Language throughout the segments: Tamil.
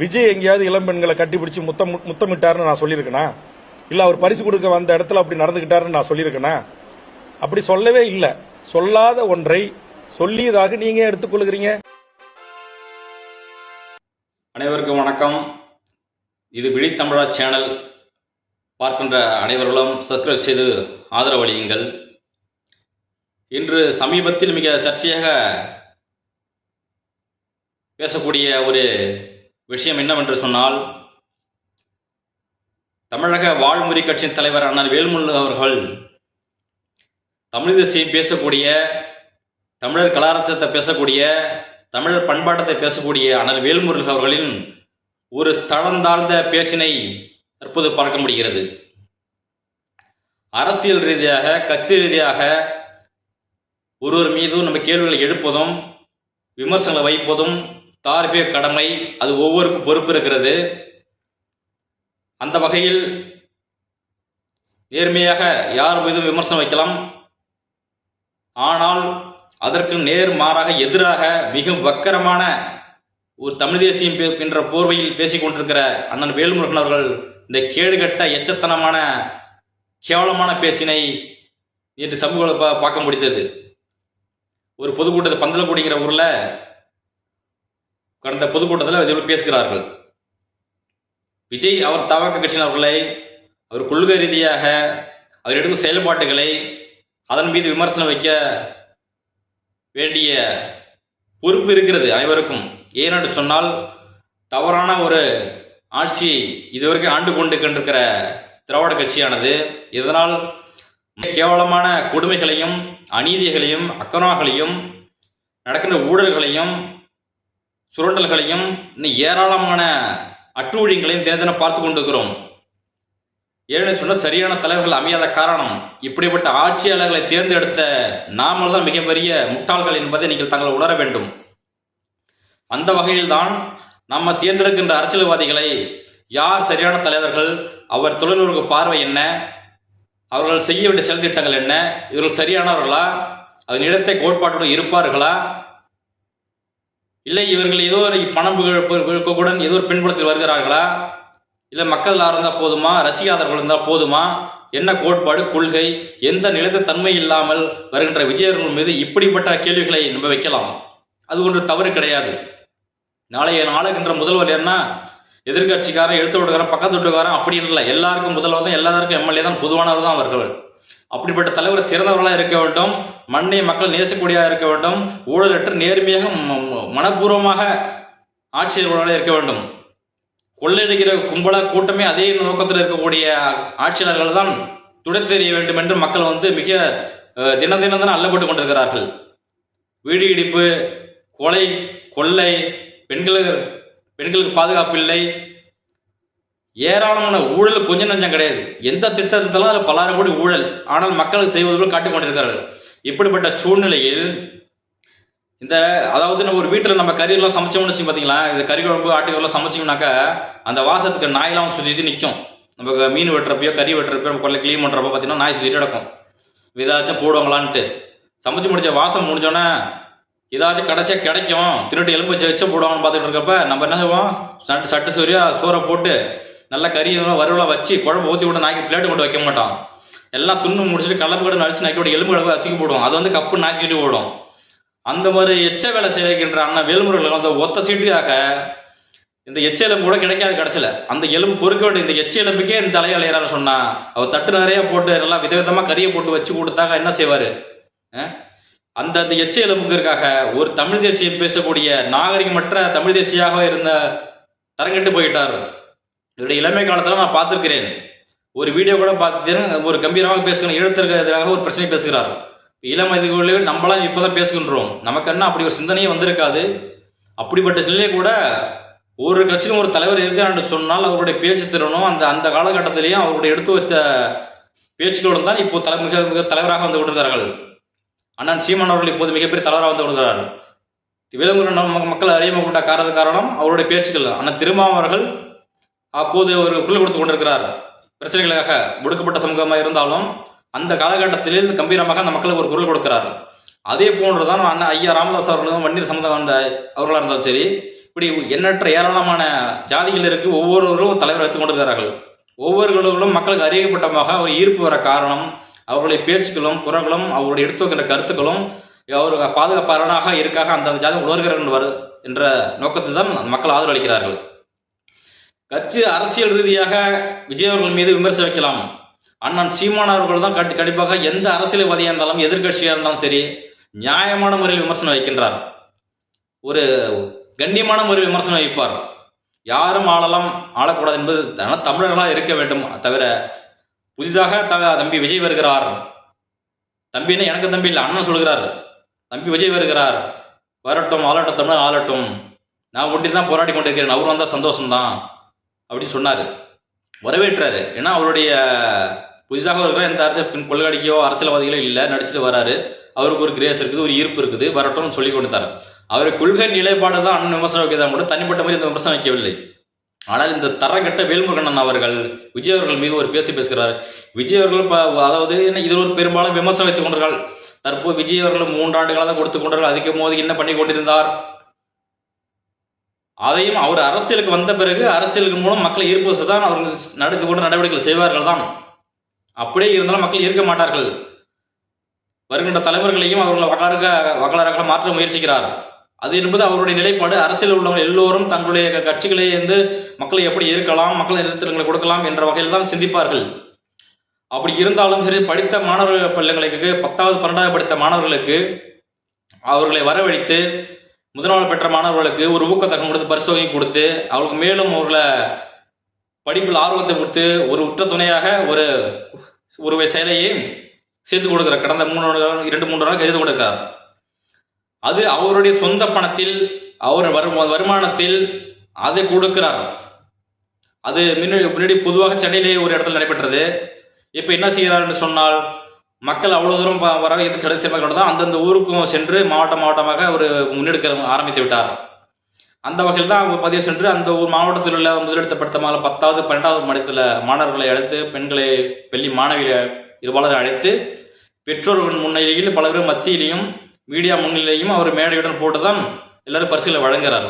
விஜய் எங்கேயாவது இளம் பெண்களை கட்டிப்பிடிச்சு முத்தம் முத்தமிட்டாருன்னு நான் சொல்லியிருக்கேனா? இல்ல அவர் பரிசு கொடுக்க வந்த இடத்துல அப்படி நடந்துகிட்டாருன்னு நான் சொல்லியிருக்கேனா? அப்படி சொல்லவே இல்லை. சொல்லாத ஒன்றை சொல்லியதாக நீங்க எடுத்துக்கொள்கிறீங்க. அனைவருக்கும் வணக்கம். இது விழித்தமிழா சேனல். பார்க்கின்ற அனைவர்களும் சப்ஸ்கிரைப் செய்து ஆதரவளியுங்கள் இன்று சமீபத்தில் மிக சர்ச்சையாக பேசக்கூடிய ஒரு விஷயம் என்னவென்று சொன்னால் தமிழக வாழ்முறை கட்சியின் தலைவர் அண்ணன் வேல்முருகு அவர்கள் தமிழ் திசையை பேசக்கூடிய தமிழர் கலாச்சாரத்தை பேசக்கூடிய தமிழர் பண்பாட்டத்தை பேசக்கூடிய அண்ணன் வேல்முருகு அவர்களின் ஒரு தளர்ந்தார்ந்த பேச்சினை தற்போது பார்க்க முடிகிறது. அரசியல் ரீதியாக கட்சி ரீதியாக ஒருவர் மீதும் நம்ம கேள்விகளை எழுப்பதும் விமர்சனங்களை வைப்பதும் தார்மீக கடமை அது ஒவ்வொருக்கும் பொறுப்பு இருக்கிறது அந்த வகையில் நேர்மையாக யார் மீதும் விமர்சனம் வைக்கலாம்? ஆனால் அதற்கு நேர் மாறாக எதிராக மிகவும் வக்கரமான ஒரு தமிழ் தேசியம் பே- என்ற போர்வையில் பேசிக் கொண்டிருக்கிற அண்ணன் வேல்முருகன் அவர்கள் இந்த கேடுகட்ட எச்சத்தனமான கேவலமான பேச்சினை நேற்று சமூக பா- பார்க்க முடிந்தது. ஒரு பொதுக்கூட்டத்தை பந்தலக்குடிங்கிற ஊரில் கடந்த பொதுக்கூட்டத்தில் இதை பேசுகிறார்கள். விஜய் அவர் தவக்க கட்சியினர்களை அவர் கொள்கை ரீதியாக அவர் எடுக்கும் செயல்பாட்டுகளை அதன் மீது விமர்சனம் வைக்க வேண்டிய பொறுப்பு இருக்கிறது அனைவருக்கும். ஏனென்று சொன்னால் தவறான ஒரு ஆட்சி இதுவரைக்கும் ஆண்டு கொண்டு கொண்டிருக்கிற திராவிட கட்சியானது. இதனால் மிக கேவலமான கொடுமைகளையும் அநீதிகளையும் அக்கராகளையும் நடக்கின்ற ஊழல்களையும் சுரண்டல்களையும் இன்னும் ஏராளமான அட்டூழியங்களையும் தின தினம் பார்த்து கொண்டிருக்கிறோம். ஏன்னு சொன்னால் சரியான தலைவர்கள் அமையாத காரணம் இப்படிப்பட்ட ஆட்சியாளர்களை தேர்ந்தெடுத்த நாமல் தான் மிகப்பெரிய முட்டாள்கள் என்பதை நீங்கள் தாங்கள் உணர வேண்டும். அந்த வகையில்தான் நம்ம தேர்ந்தெடுக்கின்ற அரசியல்வாதிகளை யார் சரியான தலைவர்கள் அவர் தொழில்நுட்ப பார்வை என்ன அவர்கள் செய்ய வேண்டிய செயல் திட்டங்கள் என்ன இவர்கள் சரியானவர்களா அதன் இடத்தை கோட்பாட்டுடன் இருப்பார்களா இல்லை இவர்கள் ஏதோ ஒரு பணம் கூட ஏதோ ஒரு பின்புலத்தில் வருகிறார்களா? இல்லை மக்கள் இருந்தால் போதுமா? ரசிகாதர்கள் இருந்தால் போதுமா? என்ன கோட்பாடு கொள்கை எந்த நிலைத்த தன்மை இல்லாமல் வருகின்ற விஜயர்கள் மீது இப்படிப்பட்ட கேள்விகளை நம்ம வைக்கலாம். அது ஒன்று தவறு கிடையாது. நாளைய நாளுகின்ற முதல்வர் என்ன? எதிர்கட்சிக்காரன் எடுத்து விட்டுக்காரன் பக்கத்து விட்டுக்காரன் அப்படி இல்லை. எல்லாருக்கும் முதல்வர் தான் எல்லாருக்கும் எம்எல்ஏ தான் பொதுவானவர் தான் அவர்கள். அப்படிப்பட்ட தலைவர் சிறந்தவர்களாக இருக்க வேண்டும். மண்ணை மக்கள் நேசக்கூடியதாக இருக்க வேண்டும். ஊழலற்ற நேர்மையாக ம- மனப்பூர்வமாக ஆட்சியர்களாக இருக்க வேண்டும். கொள்ளையடிக்கிற கும்பல கூட்டமே அதே நோக்கத்தில் இருக்கக்கூடிய ஆட்சியாளர்கள் தான் துடைத்தெறிய வேண்டும் என்று மக்கள் வந்து மிக தின தினம் தினம் தான் அல்லப்பட்டு கொண்டிருக்கிறார்கள். வீடு இடிப்பு கொலை கொள்ளை பெண்களுக்கு பெண்களுக்கு பாதுகாப்பு இல்லை. ஏராளமான ஊழல் கொஞ்சம் நஞ்சம் கிடையாது. எந்த திட்டத்திலும் அதில் பலாயிரம் கோடி ஊழல் ஆனால் மக்களுக்கு செய்வது போல் காட்டிக் கொண்டிருக்கிறார்கள். இப்படிப்பட்ட சூழ்நிலையில் இந்த அதாவது நம்ம ஒரு வீட்டில் நம்ம கறியெல்லாம் சமைச்சோம்னு வச்சு பார்த்தீங்களா இந்த கறி குழம்பு ஆட்டுக்கெல்லாம் சமைச்சோம்னாக்கா அந்த வாசத்துக்கு நாயெல்லாம் சுற்றிட்டு நிற்கும் நம்ம மீன் வெட்டுறப்பையோ கறி வெட்டுறப்பயோ நம்ம கொள்ளை க்ளீன் பண்ணுறப்போ பார்த்தீங்கன்னா நாய் சுற்றிட்டு கிடக்கும். ஏதாச்சும் போடுவாங்களான்ட்டு. சமைச்சு முடிச்ச வாசம் முடிஞ்சோன்னே ஏதாச்சும் கடைசியாக கிடைக்கும். திருட்டு எலும்பு வச்சு வச்சு போடுவாங்கன்னு பார்த்துட்டு இருக்கப்ப நம்ம என்ன செய்வோம்? சட்டு சட்டு சூரியா சோறை போட்டு நல்லா கறியெல்லாம் வறுவலாம் வச்சு குழம்பு ஊற்றி விட்டு நாய்க்கு பிளேட்டு கொண்டு வைக்க மாட்டான். எல்லாம் துண்ணு முடிச்சுட்டு கலப்பு கடை நடிச்சு நாய்க்கோட எலும்பு கடை தூக்கி போடுவோம் அது வந்து கப்பு நாய்க்கிட்டு ஓடும் அந்த மாதிரி எச்ச வேலை செய்கின்ற அண்ணன் வேல்முருகன் அந்த ஒத்த சீட்டுக்காக இந்த எச்ச எலும்பு கூட கிடைக்காது கடைசியில். அந்த எலும்பு பொறுக்க வேண்டிய இந்த எச்ச எலும்புக்கே இந்த தலையாளையறாரு சொன்னா அவர் தட்டு நிறைய போட்டு நல்லா விதவிதமாக கறியை போட்டு வச்சு கொடுத்தாக என்ன செய்வார்? அந்த அந்த எச்ச எலும்புங்கிறக்காக ஒரு தமிழ் தேசியம் பேசக்கூடிய நாகரிகமற்ற தமிழ் தேசியாக இருந்த தரங்கெட்டு போயிட்டார். இவருடைய இளமை காலத்தில் நான் பார்த்துருக்கிறேன். ஒரு வீடியோ கூட பார்த்துட்டேன் ஒரு கம்பீரமாக பேசுகிற ஈழத்திற்கு எதிராக ஒரு பிரச்சனை பேசுகிறார். இளம் வயதுகளில் நம்மளாம் இப்போதான் பேசுகின்றோம். நமக்கு என்ன அப்படி ஒரு சிந்தனையே வந்திருக்காது. அப்படிப்பட்ட சிலையை கூட ஒரு கட்சியிலும் ஒரு தலைவர் இருக்கிறான்னு சொன்னால் அவருடைய பேச்சு திறனும் அந்த அந்த காலகட்டத்திலையும் அவருடைய எடுத்து வைத்த பேச்சுக்களும் தான் இப்போ தலை மிக மிக தலைவராக வந்து கொண்டிருந்தார்கள் அண்ணன் சீமான் அவர்கள் இப்போது மிகப்பெரிய தலைவராக வந்து கொண்டிருக்கிறார். விலங்குகள் மக்கள் அறியப்பட்ட காரண காரணம் அவருடைய பேச்சுக்கள். ஆனால் திருமாவர்கள் அப்போது ஒரு குரல் கொடுத்து கொண்டிருக்கிறார். பிரச்சனைகளுக்காக ஒடுக்கப்பட்ட சமூகமாக இருந்தாலும் அந்த காலகட்டத்தில் இந்த கம்பீரமாக அந்த மக்களுக்கு ஒரு குரல் கொடுக்கிறார். அதே போன்றுதான் அண்ணா ஐயா ராமதாஸ் அவர்களும் வன்னியர் சமுதாயம் வந்த அவர்களாக இருந்தாலும் சரி இப்படி எண்ணற்ற ஏராளமான ஜாதிகள் இருக்கு ஒவ்வொருவரும் தலைவர் வைத்துக் கொண்டிருக்கிறார்கள். ஒவ்வொருவர்களும் மக்களுக்கு அறியப்பட்டமாக அவர் ஈர்ப்பு வர காரணம் அவர்களுடைய பேச்சுக்களும் குரல்களும் அவருடைய எடுத்து வைக்கின்ற கருத்துக்களும் அவர் பாதுகாப்பாளனாக இருக்காக அந்த ஜாதி உணர்கிறார் என்ற நோக்கத்தில் தான் மக்கள் ஆதரவு அளிக்கிறார்கள். கட்சி அரசியல் ரீதியாக விஜய் அவர்கள் மீது விமர்சனம் வைக்கலாம் அண்ணன் சீமான் அவர்கள் தான் கட்டு கண்டிப்பாக எந்த அரசியல்வாதியாக இருந்தாலும் எதிர்க்கட்சியாக இருந்தாலும் சரி நியாயமான முறையில் விமர்சனம் வைக்கின்றார். ஒரு கண்ணியமான முறையில் விமர்சனம் வைப்பார். யாரும் ஆளலாம் ஆளக்கூடாது என்பது ஆனால் தமிழர்களாக இருக்க வேண்டும் தவிர புதிதாக த- தம்பி விஜய் வருகிறார். தம்பின்னு எனக்கு தம்பி இல்லை அண்ணன் சொல்கிறார். தம்பி விஜய் வருகிறார். வரட்டும் ஆளட்டும் தமிழர் ஆளட்டும். நான் ஒட்டி தான் போராடி கொண்டிருக்கிறேன். அவர் வந்தால் சந்தோஷம்தான். அப்படி சொன்னார். வரவேற்றாரு. ஏன்னா அவருடைய புதிதாக இருக்கிற எந்த அரசு பின் கொள்கடிக்கோ அரசியல்வாதிகளோ இல்லை நடிச்சுட்டு வராரு. அவருக்கு ஒரு கிரேஸ் இருக்குது ஒரு ஈர்ப்பு இருக்குது. வரட்டும்னு சொல்லி கொடுத்தார். அவர் கொள்கை நிலைப்பாடு தான் அண்ணன் விமர்சனம் வைக்கதான் கூட தனிப்பட்ட மாதிரி இந்த விமர்சனம் வைக்கவில்லை. ஆனால் இந்த தரங்கட்ட வேல்முருகண்ணன் அவர்கள் விஜய் அவர்கள் மீது ஒரு பேசி பேசுகிறார். விஜய் அவர்கள் அதாவது என்ன இதில் ஒரு பெரும்பாலும் விமர்சனம் வைத்துக் கொண்டார்கள் தற்போது விஜய் அவர்கள் மூன்றாண்டுகளாக தான் கொடுத்து கொண்டார்கள் அதுக்கு போது என்ன பண்ணி கொண்டிருந்தார்? அதையும் அவர் அரசியலுக்கு வந்த பிறகு அரசியலுக்கு மூலம் மக்களை ஈர்ப்பது தான் அவர்கள் நடத்தி கொண்ட நடவடிக்கைகள் செய்வார்கள் தான் அப்படியே இருந்தாலும் மக்கள் ஈர்க்க மாட்டார்கள். வருகின்ற தலைவர்களையும் அவர்களை வகலாறுக வகலாறாக மாற்ற முயற்சிக்கிறார். அது என்பது அவருடைய நிலைப்பாடு. அரசியல் உள்ளவங்க எல்லோரும் தங்களுடைய கட்சிகளை வந்து மக்களை எப்படி இருக்கலாம் மக்கள் நிறுத்தங்களை கொடுக்கலாம் என்ற வகையில் தான் சிந்திப்பார்கள். அப்படி இருந்தாலும் சரி படித்த மாணவர்கள் பிள்ளைங்களுக்கு பத்தாவது பன்னெண்டாவது படித்த மாணவர்களுக்கு அவர்களை வரவழைத்து முதல்வர் பெற்ற மாணவர்களுக்கு ஒரு ஊக்கத்தகம் கொடுத்து பரிசோதனை கொடுத்து அவர்களுக்கு மேலும் அவர்களை படிப்பில் ஆர்வத்தை கொடுத்து ஒரு உற்ற துணையாக ஒரு ஒரு செயலையை செய்து கொடுக்கிறார். கடந்த மூணு இரண்டு மூன்று நாள் எழுதி கொடுக்கிறார். அது அவருடைய சொந்த பணத்தில் அவர் வரும் வருமானத்தில் அதை கொடுக்கிறார். அது முன்னாடி முன்னாடி பொதுவாக சென்னையிலே ஒரு இடத்துல நடைபெற்றது. இப்போ என்ன செய்கிறார் என்று சொன்னால் மக்கள் அவ்வளோ தூரம் வர இது கடைசி தான் அந்தந்த ஊருக்கும் சென்று மாவட்ட மாவட்டமாக அவர் முன்னெடுக்க ஆரம்பித்து விட்டார். அந்த வகையில் தான் அவங்க பதிவு சென்று அந்த ஊர் மாவட்டத்தில் உள்ள முதலெடுத்த படித்த பத்தாவது பன்னெண்டாவது மடத்தில் மாணவர்களை அழைத்து பெண்களை பள்ளி மாணவியை இருபாலரை அழைத்து பெற்றோர்கள் முன்னிலையில் பலரும் மத்தியிலையும் மீடியா முன்னிலையும் அவர் மேடையுடன் போட்டு தான் எல்லாரும் பரிசுகளை வழங்குறார்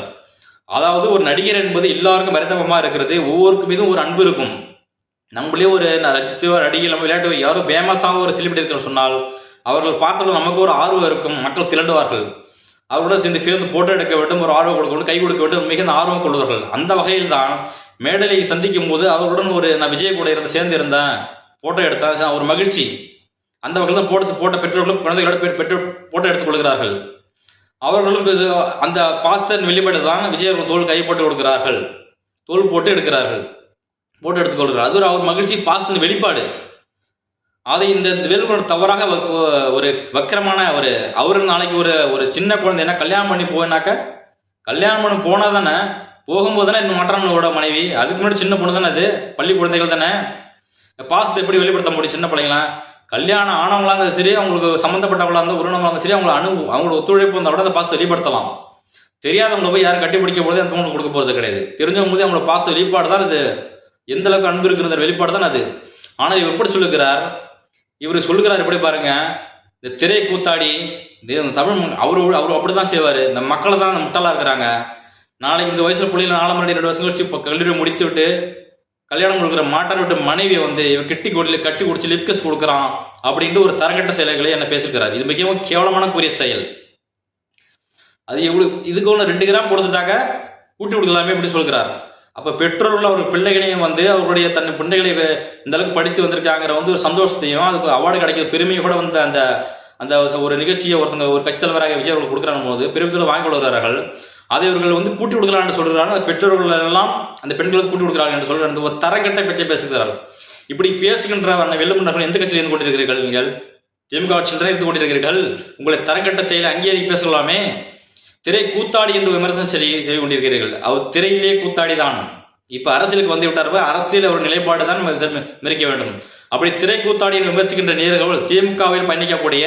அதாவது ஒரு நடிகர் என்பது எல்லாருக்கும் மரித்தபமாக இருக்கிறது. ஒவ்வொருக்கு மீதும் ஒரு அன்பு இருக்கும். நம்மளே ஒரு ரசித்து ஒரு நடிகை நம்ம விளையாட்டு யாரோ ஃபேமஸாக ஒரு செலிபிரிட்டி இருக்கிற சொன்னால் அவர்கள் பார்த்தாலும் நமக்கு ஒரு ஆர்வம் இருக்கும் மக்கள் திரண்டுவார்கள். அவருடன் சேர்ந்து சேர்ந்து போட்டோ எடுக்க வேண்டும் ஒரு ஆர்வம் கொடுக்க வேண்டும் கை கொடுக்க வேண்டும் மிகுந்த ஆர்வம் கொள்வார்கள். அந்த வகையில் தான் மேடலை சந்திக்கும் போது அவருடன் ஒரு நான் விஜய் கூட இருந்து சேர்ந்து இருந்தேன் போட்டோ எடுத்தேன் ஒரு மகிழ்ச்சி. அந்த வகையில் தான் போட்டு போட்ட பெற்றோர்களும் குழந்தைகளோட பெற்று போட்டோ எடுத்துக் கொள்கிறார்கள். அவர்களும் அந்த பாஸ்தன் வெளிப்பாடு தான் விஜய் அவர்கள் தோல் கை போட்டு கொடுக்கிறார்கள். தோல் போட்டு எடுக்கிறார்கள். போட்டு எடுத்துக் கொள்கிறார் அது ஒரு அவர் மகிழ்ச்சி பாசத்தின் வெளிப்பாடு. அதை இந்த வேலுக்குடன் தவறாக வ- ஒரு வக்கரமான ஒரு அவரு நாளைக்கு ஒரு ஒரு சின்ன குழந்தை என்ன கல்யாணம் பண்ணி போனாக்க கல்யாணம் பண்ணி போனால் தானே போகும்போது தானே இன்னும் மாற்றானோட மனைவி அதுக்கு முன்னாடி சின்ன பொண்ணு தானே அது பள்ளி குழந்தைகள் தானே. பாசத்தை எப்படி வெளிப்படுத்த முடியும் சின்ன பிள்ளைங்களாம் கல்யாணம் ஆனவங்களா இருந்தாலும் சரி அவங்களுக்கு சம்மந்தப்பட்டவங்களா இருந்தால் உறவினவங்களா இருந்தாலும் சரி அவங்கள அனு அவங்களோட ஒத்துழைப்பு வந்தால் கூட அந்த பாசத்தை வெளிப்படுத்தலாம். தெரியாதவங்க போய் யாரும் கட்டி பிடிக்க போது அந்த பொண்ணு கொடுக்க போகிறது கிடையாது. தெரிஞ்சவங்க போது அவங்களோட பாசத்தை வெளிப்பாடு தான் இது. எந்த அளவுக்கு அன்பு இருக்கிறத வெளிப்பாடு தான் அது. ஆனால் இவர் எப்படி சொல்லுகிறார்? இவர் சொல்லுகிறார் எப்படி பாருங்க? இந்த திரை கூத்தாடி இந்த தமிழ் அவர் அவர் அப்படி தான் செய்வார். இந்த மக்களை தான் முட்டாளா இருக்கிறாங்க. நாளைக்கு இந்த வயசுல பிள்ளைங்க நாலு மணி ரெண்டு வருஷம் கழிச்சு இப்போ கல்லூரி முடித்து விட்டு கல்யாணம் கொடுக்குற மாட்டார் விட்டு மனைவியை வந்து இவன் கெட்டி கொடி கட்டி குடிச்சு லிப்கஸ் கொடுக்குறான் அப்படின்ட்டு ஒரு தரங்கட்ட செயல்களை என்ன பேசியிருக்கிறார். இது மிகவும் கேவலமான கூறிய செயல். அது எவ்வளவு இதுக்கு ஒன்று ரெண்டு கிராம் கொடுத்துட்டாக்க கூட்டி கொடுக்கலாமே இப்படி சொல்கிறார் அப்போ பெற்றோர்கள் அவர் பிள்ளைகளையும் வந்து அவருடைய தன் பிள்ளைகளை இந்த அளவுக்கு படித்து வந்திருக்காங்கிற வந்து ஒரு சந்தோஷத்தையும் அதுக்கு அவார்டு கிடைக்கிற பெருமையை கூட வந்து அந்த அந்த ஒரு நிகழ்ச்சியை ஒருத்தங்க ஒரு கட்சி தலைவராக விஜய் அவர்கள் கொடுக்குறாங்க போது பெருமிதத்தில் வாங்கி கொள்கிறார்கள் அதை இவர்கள் வந்து கூட்டி கொடுக்கலாம்னு சொல்கிறாங்க அந்த பெற்றோர்கள் எல்லாம் அந்த பெண்களுக்கு கூட்டி கொடுக்குறாங்க என்று சொல்கிற அந்த ஒரு தரங்கட்ட பேச்சை பேசுகிறார்கள். இப்படி பேசுகின்ற அந்த எந்த கட்சியில் இருந்து கொண்டிருக்கிறீர்கள் நீங்கள்? திமுக ஆட்சியில் தான் இருந்து கொண்டிருக்கிறீர்கள்? உங்களை தரங்கட்ட செயலை அங்கீகரிக்க பேசலாமே? திரை கூத்தாடி என்று விமர்சனம் செய்ய செய்து கொண்டிருக்கிறீர்கள். அவர் திரையிலே கூத்தாடி தான் இப்ப அரசியலுக்கு வந்து விட்டார் அரசியல் ஒரு நிலைப்பாடு தான் நம்ம வேண்டும். அப்படி திரை கூத்தாடி விமர்சிக்கின்ற நேர்கள் திமுகவில் பயணிக்கக்கூடிய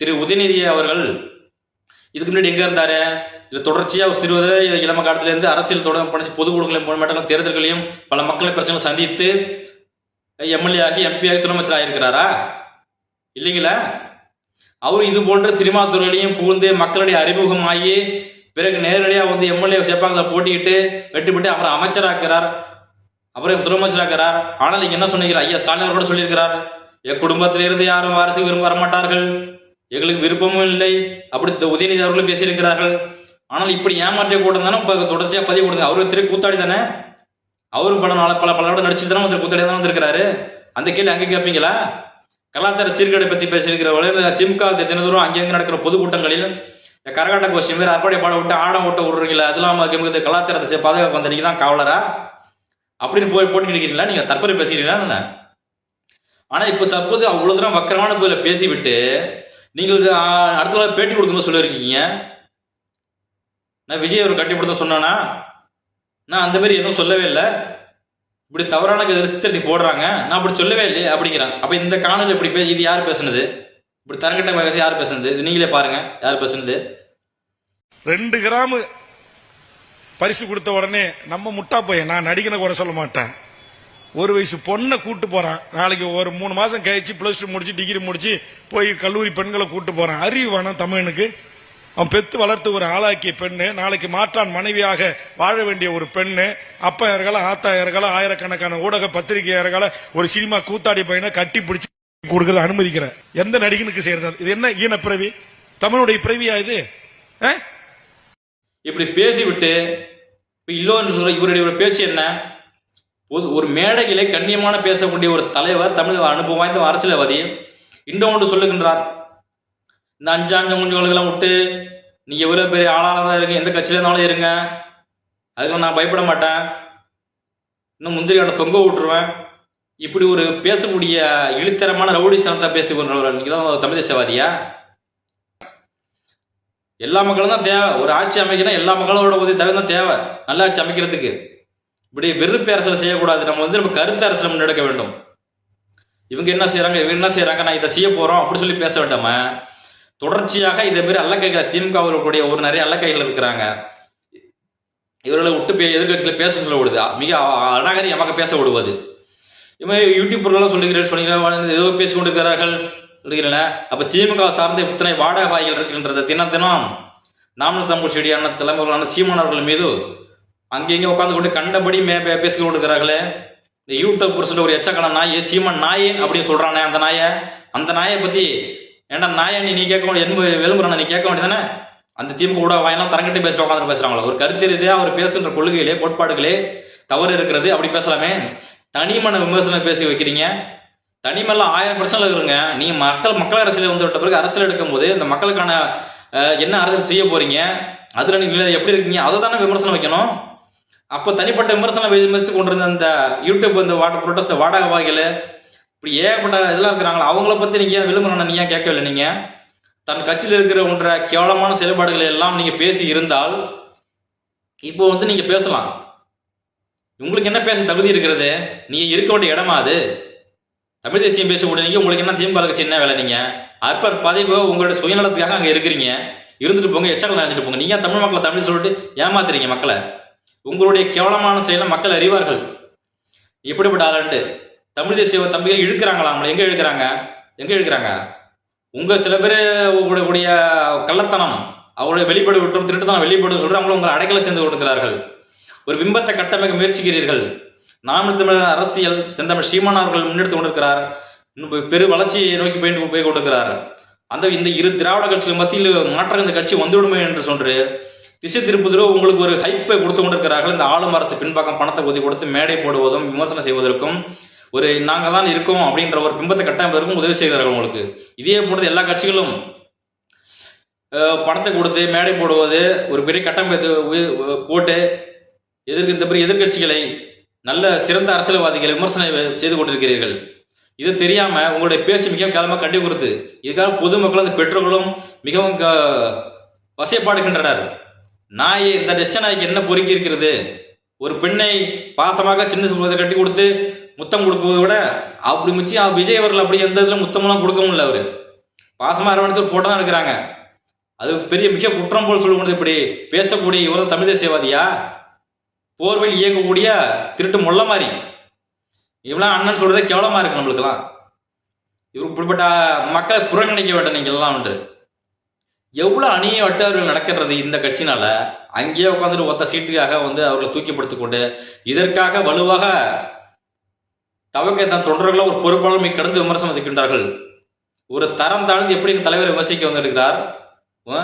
திரு உதயநிதி அவர்கள் இதுக்கு முன்னாடி எங்க இருந்தாரு? இதுல தொடர்ச்சியா ஒரு சிறுவது இளம காலத்துல இருந்து அரசியல் தொடர்பு பணிச்சு பொதுக்குழுக்களையும் குழுக்களையும் தேர்தல்களையும் பல மக்களை பிரச்சனை சந்தித்து எம்எல்ஏ ஆகி எம்பி ஆகி துணைமைச்சர் ஆயிருக்கிறாரா இல்லைங்களா? அவர் இது போன்ற சினிமா துறையிலையும் புகுந்து மக்களுடைய அறிமுகமாகி பிறகு நேரடியாக வந்து எம்எல்ஏ சேப்பாக்கத்தில் போட்டிக்கிட்டு வெற்றி பெற்று அப்புறம் அமைச்சராக்கிறார். அப்புறம் முதலமைச்சராக்கிறார். ஆனால் நீங்கள் என்ன சொன்னீங்க? ஐயா ஸ்டாலின் கூட சொல்லியிருக்கிறார். என் குடும்பத்திலிருந்து யாரும் வாரிசு விரும்ப வரமாட்டார்கள். எங்களுக்கு விருப்பமும் இல்லை. அப்படி உதயநிதி அவர்களும் பேசியிருக்கிறார்கள். ஆனால் இப்படி ஏமாற்றிய கூட்டம் தானே இப்போ தொடர்ச்சியாக பதிவு கொடுங்க அவரு திரு கூத்தாடி தானே? அவரும் பல நாள பல பல நடிச்சு தானே வந்து கூத்தாடி தானே வந்திருக்கிறாரு. அந்த கேள்வி அங்கே கேட்பீங்களா கலாச்சார சீர்கேடை பற்றி பேசியிருக்கிறவர்கள் திமுக தினதோறும் அங்கங்கே நடக்கிற பொதுக்கூட்டங்களில் இந்த கரகாட்ட கோஷ்டி மாதிரி அறுபடை பாட விட்டு ஆடம் விட்டு விடுறீங்களா இல்லாமல் இது கலாச்சாரத்தை சே- பாதுகாப்பு வந்த தான் காவலரா? அப்படின்னு போய் போட்டு நிற்கிறீங்களா நீங்க தற்பறை பேசுகிறீங்களா என்ன? ஆனா இப்போ சப்போது அவ்வளவு தூரம் வக்கரமான போதில் பேசிவிட்டு நீங்கள் அடுத்த நாள் பேட்டி கொடுக்கும்போது சொல்லியிருக்கீங்க. நான் விஜய் அவர் கட்டி கொடுத்த சொன்னானா? நான் அந்த மாதிரி எதுவும் சொல்லவே இல்லை. இப்படி தவறான சித்திரத்தை போடுறாங்க. நான் அப்படி சொல்லவே இல்லையே அப்படிங்கிறாங்க. அப்போ இந்த காணொலி இப்படி பேசி இது யார் பேசுனது? இப்படி தரங்கட்ட பேசி யார் பேசுனது? இது நீங்களே பாருங்க யார் பேசுனது? ரெண்டு கிராம் பரிசு கொடுத்த உடனே நம்ம முட்டா போய் நான் நடிகனை குறை சொல்ல மாட்டேன். ஒரு வயசு பொண்ணை கூட்டு போறான். நாளைக்கு ஒரு மூணு மாசம் கழிச்சு பிளஸ் டூ முடிச்சு டிகிரி முடிச்சு போய் கல்லூரி பெண்களை கூட்டு போறான். அறிவு வேணாம் தமிழனுக்கு. அவன் பெத்து வளர்த்து ஒரு ஆளாக்கிய பெண்ணு நாளைக்கு மாற்றான் மனைவியாக வாழ வேண்டிய ஒரு பெண்ணு அப்பா இருக்கலாம் ஆயிரக்கணக்கான ஊடக பத்திரிகையாளர்கள ஒரு சினிமா கூத்தாடி பையனை கட்டி பிடிச்சி கொடுக்கறது அனுமதிக்கிற எந்த நடிகனுக்கு செய்யறது? இது என்ன ஈன பிறவி? தமிழுடைய பிறவியா இது? ஆ? இப்படி பேசிவிட்டு இப்போ இல்லோன்னு சொல்ற இவருடைய ஒரு பேச்சு என்ன? பொது ஒரு மேடையிலே கண்ணியமான பேசக்கூடிய ஒரு தலைவர் தமிழ் அனுபவம் வாய்ந்த அரசியல்வாதி இன்னும் ஒன்று சொல்லுகின்றார். இந்த அஞ்சாங்க முஞ்சுகளுக்கெல்லாம் விட்டு நீ எவ்வளோ பெரிய ஆளாக தான் இருங்க எந்த கட்சியில இருந்தாலும் இருங்க. அதுக்கெல்லாம் நான் பயப்பட மாட்டேன். இன்னும் முந்திரி கடை தொங்க விட்டுருவேன். இப்படி ஒரு பேசக்கூடிய இழுத்தரமான ரவுடி சனத்தை பேசி கொண்டவர் நீங்கள் தான் தமிழ் தேசவாதியா? எல்லா மக்களும் தான் தேவை. ஒரு ஆட்சி அமைக்கணும் எல்லா மக்களோட உதவி தவிர தான் தேவை. நல்ல ஆட்சி அமைக்கிறதுக்கு. இப்படி வெறுப்பு அரசியல் செய்யக்கூடாது. நம்ம வந்து நம்ம கருத்து அரசியல் முன்னெடுக்க வேண்டும். இவங்க என்ன செய்கிறாங்க இவங்க என்ன செய்கிறாங்க நான் இதை செய்ய போறோம் அப்படின்னு சொல்லி பேச வேண்டாம? தொடர்ச்சியாக இதே மாதிரி அல்லக்கைகள் திமுக கூடிய ஒரு நிறைய அல்லக்கைகள் இருக்கிறாங்க. இவர்களை விட்டு பே எதிர்கட்சிகளை பேச சொல்ல விடுது? மிக அநாகரிகமாக பேச விடுவது. இவன் யூடியூபர்களும் சொல்லுகிறேன் சொல்லுகிறேன் ஏதோ பேசிக்கொண்டு இருக்கிறார்கள் சொல்லுகிறேன் அப்ப திமுக சார்ந்த இத்தனை வாடகவாய்கள் இருக்கின்றத தினம் தினம் நாமல் சமூக செடியான தலைமுறைகளான சீமானவர்கள் மீது அங்கேயும் உட்காந்து கொண்டு கண்டபடி மே பே- பேசிக் கொண்டிருக்கிறார்களே இந்த யூடியூப் புருஷன் ஒரு எச்சக்கான நாய் சீமன் நாய் அப்படின்னு சொல்றானே அந்த நாயை. அந்த நாயை பத்தி ஏன்டா நாயை நீ நீ கேட்க வேண்டிய என்பது விளம்பரம் நீ கேட்க வேண்டியதானே அந்த திமுக கூட வாயெல்லாம் தரங்கட்டி பேசி உட்காந்து பேசுறாங்களா. ஒரு கருத்து ரீதியாக அவர் பேசுகின்ற கொள்கைகளே கோட்பாடுகளே தவறு இருக்கிறது. அப்படி பேசலாமே. தனிமன விமர்சனம் பேசி வைக்கிறீங்க. தனிமெல்லாம் ஆயிரம் பிரச்சனை இருக்குங்க. நீ மக்கள் மக்கள் அரசியல் வந்து விட்ட பிறகு அரசியல் எடுக்கும் போது இந்த மக்களுக்கான என்ன அரசியல் செய்ய போறீங்க? அதுல நீங்க எப்படி இருக்கீங்க? அதை தானே விமர்சனம் வைக்கணும். அப்போ தனிப்பட்ட விமர்சனம் பேசி கொண்டிருந்த அந்த யூடியூப் இந்த வாட புரோட்டஸ்ட் வாடகை வாய்கள் இப்படி ஏகப்பட்ட இதெல்லாம் இருக்கிறாங்களா அவங்கள பத்தி நீங்க ஏன் விளம்பரம் நீங்க ஏன் கேட்கவில்லை? நீங்க தன் கட்சியில் இருக்கிற ஒன்ற கேவலமான செயல்பாடுகளை எல்லாம் நீங்க பேசி இருந்தால் இப்போ வந்து நீங்க பேசலாம். உங்களுக்கு என்ன பேச தகுதி இருக்கிறது? நீங்கள் இருக்க வேண்டிய இடமா அது? தமிழ் தேசியம் பேசக்கூடிய நீங்க உங்களுக்கு என்ன திமுக கட்சி என்ன வேலை நீங்க? அற்பர் பதவி உங்களோட சுயநலத்துக்காக அங்க இருக்கிறீங்க. இருந்துட்டு போங்க எச்சங்கள் நினைச்சிட்டு போங்க. நீங்க தமிழ் மக்களை தமிழ் சொல்லிட்டு ஏமாத்துறீங்க மக்களை? உங்களுடைய கேவலமான செயலை மக்கள் அறிவார்கள். எப்படிப்பட்ட ஆளுன்ட்டு? தமிழ் தேசிய தம்பிகள் இழுக்கிறாங்களா நம்மளை எங்கே இழுக்கிறாங்க? எங்கே இழுக்கிறாங்க? உங்கள் சில பேர் உங்களுடைய கள்ளத்தனம் அவருடைய வெளிப்பாடு விட்டும் திருட்டுத்தனம் வெளிப்பாடு சொல்ற அவங்களும் உங்களை அடைக்கலை சேர்ந்து கொடுக்கிறார்கள். ஒரு பிம்பத்தை கட்டமைக்க முயற்சிக்கிறீர்கள். நாம் தமிழர் அரசியல் செந்தமிழ் சீமான் அவர்கள் முன்னெடுத்து கொண்டிருக்கிறார். இன்னும் பெரு வளர்ச்சியை நோக்கி போய் போய் கொண்டிருக்கிறார். அந்த இந்த இரு திராவிட கட்சிகள் மத்தியில் மாற்றம் இந்த கட்சி வந்துவிடுமே என்று சொன்று திசை திருப்புதலோ உங்களுக்கு ஒரு ஹைப்பை கொடுத்து கொண்டிருக்கிறார்கள். இந்த ஆளும் அரசு பின்பக்கம் பணத்தை ஒதுக்கி கொடுத்து மேடை போடுவதும் விமர்சனம் செய்வதற்கும் ஒரு நாங்கள் தான் இருக்கோம் அப்படின்ற ஒரு பிம்பத்தை கட்டமைப்பதற்கும் உதவி செய்கிறார்கள் உங்களுக்கு. இதே போன்றது எல்லா கட்சிகளும். பணத்தை கொடுத்து மேடை போடுவது ஒரு பெரிய கட்டமைப்பு போட்டு எதிர்க்கு இந்த பெரிய எதிர்க்கட்சிகளை நல்ல சிறந்த அரசியல்வாதிகளை விமர்சனம் செய்து கொண்டிருக்கிறீர்கள். இது தெரியாமல் உங்களுடைய பேச்சு மிகவும் காலமாக கண்டி கொடுத்து இதுக்காக பொதுமக்களும் அந்த பெற்றோர்களும் மிகவும் க- வசைப்பாடுகின்றனர். நாய் இந்த நாய்க்கு என்ன பொறுக்கி இருக்கிறது? ஒரு பெண்ணை பாசமாக சின்ன சொல்வதை கட்டி கொடுத்து முத்தம் கொடுப்பதை விட அப்படி மிச்சி விஜய் அவர்கள் அப்படி எந்த இதில் முத்தமெல்லாம் கொடுக்க முடியல அவர். பாசமாக அரவணைத்து போட்டு தான் எடுக்கிறாங்க. அது பெரிய மிக குற்றம் போல் சொல்லக்கூடியது இப்படி. பேசக்கூடிய இவர் தமிழ் தேசியவாதியா? போர்வையில் இயங்கக்கூடிய திருட்டு முள்ள மாதிரி. இவெல்லாம் அண்ணன் சொல்கிறதே கேவலமாக இருக்கு நம்மளுக்கெல்லாம். இவர் இப்படிப்பட்ட மக்களை புறக்கணிக்க வேண்டும் நீங்கள் எல்லாம் ஒன்று எவ்வளவு அணிய வட்டார்கள் நடக்கின்றது இந்த கட்சினால அங்கேயே உட்காந்துட்டு ஒத்த சீட்டுக்காக வந்து அவர்களை தூக்கிப்படுத்திக் கொண்டு இதற்காக வலுவாக தவக்க தன் தொண்டர்களும் ஒரு பொறுப்பாளமை கடந்து விமர்சனம் வைக்கின்றார்கள் ஒரு தரம் தாழ்ந்து எப்படி இந்த தலைவர் விமர்சிக்க வந்திருக்கிறார்? ஆ?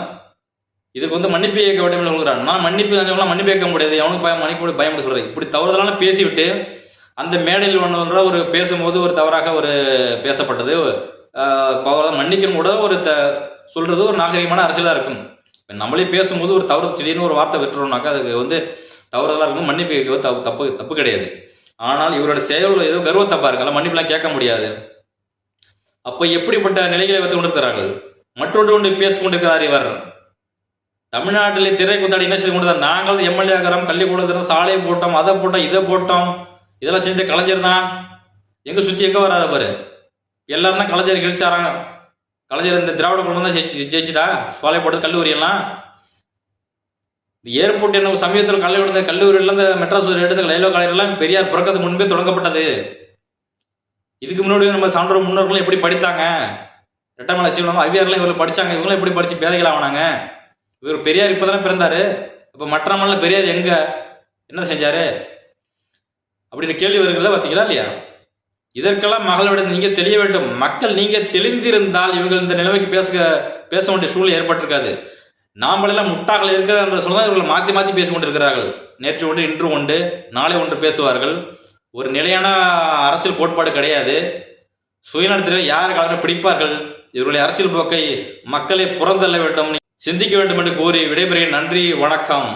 இதுக்கு வந்து மன்னிப்பு கேட்க வேண்டும் சொல்கிறார். நான் மன்னிப்பு கேட்கலாம் மன்னிப்பு கேட்க முடியாது. அவனுக்கு பயம் மன்னிப்பு பயம் சொல்றேன் இப்படி தவறுதலான பேசிவிட்டு அந்த மேடையில் ஒன்று ஒரு பேசும்போது ஒரு தவறாக ஒரு பேசப்பட்டது. மன்னிக்கணும் கூட ஒரு த சொல்றது ஒரு நாகரிகமான அரசியலாக இருக்கும். இப்போ நம்மளே பேசும்போது ஒரு தவறு திடீர்னு ஒரு வார்த்தை விட்டுறோம்னாக்கா அதுக்கு வந்து தவறுதலாக இருக்கும். மன்னிப்பு கேட்க தப்பு தப்பு தப்பு கிடையாது. ஆனால் இவரோட செயல்கள் ஏதோ கர்வத்தப்பா இருக்கல மன்னிப்புலாம் கேட்க முடியாது. அப்ப எப்படிப்பட்ட நிலைகளை வைத்துக் கொண்டிருக்கிறார்கள்? மற்றொன்று ஒன்று பேசிக்கொண்டிருக்கிறார் இவர். தமிழ்நாட்டிலே திரை குத்தாடி என்ன செய்து கொண்டு நாங்கள் எம்எல்ஏ ஆகிறோம் கள்ளிக்கூடத்தில் சாலையை போட்டோம் அதை போட்டோம் இதை போட்டோம். இதெல்லாம் செஞ்ச கலைஞர் தான். எங்க சுத்தி எங்க வராது பாரு எல்லாரும் தான் கலைஞர் கிழிச்சாராங்க கலைஞர் இந்த திராவிட குடும்பம் தான் ஜெயிச்சு ஜெயிச்சுதா? சாலை போட்டது கல்லூரி எல்லாம் ஏர்போர்ட் என்ன சமீபத்தில் கல்லூரி கல்லூரியில் இந்த மெட்ராஸ் எடுத்த லைலோ காலேஜ் எல்லாம் பெரியார் பிறக்கத்துக்கு முன்பே தொடங்கப்பட்டது. இதுக்கு முன்னாடி நம்ம சான்றோர் முன்னோர்களும் எப்படி படித்தாங்க? ரெட்டமலை சீவனம் அவ்வியாரெல்லாம் இவர்கள் படிச்சாங்க. இவங்களும் எப்படி படித்து பேதைகள் ஆனாங்க? இவர் பெரியார் இப்பதானே பிறந்தார். இப்போ மற்ற மல்ல பெரியார் எங்கே? என்ன செஞ்சார்? அப்படின்னு கேள்வி வருகிறத பார்த்தீங்களா இல்லையா? இதற்கெல்லாம் மகளோட நீங்கள் தெரிய வேண்டும். மக்கள் நீங்கள் தெளிந்திருந்தால் இவங்க இந்த நிலைமைக்கு பேச பேச வேண்டிய சூழல் ஏற்பட்டிருக்காது. நாமளெல்லாம் முட்டாக்கள் இருக்கிறது என்று சொல்லதான் இவர்கள் மாற்றி மாற்றி பேசிக் கொண்டிருக்கிறார்கள் நேற்று ஒன்று இன்று ஒன்று நாளை ஒன்று பேசுவார்கள். ஒரு நிலையான அரசியல் கோட்பாடு கிடையாது. சுயநலத்தில் யார் கலந்து பிடிப்பார்கள்? இவர்களுடைய அரசியல் போக்கை மக்களை புறந்தள்ள வேண்டும். சிந்திக்க வேண்டும் என்று கூறி விடைபெறுகிறேன். நன்றி வணக்கம்.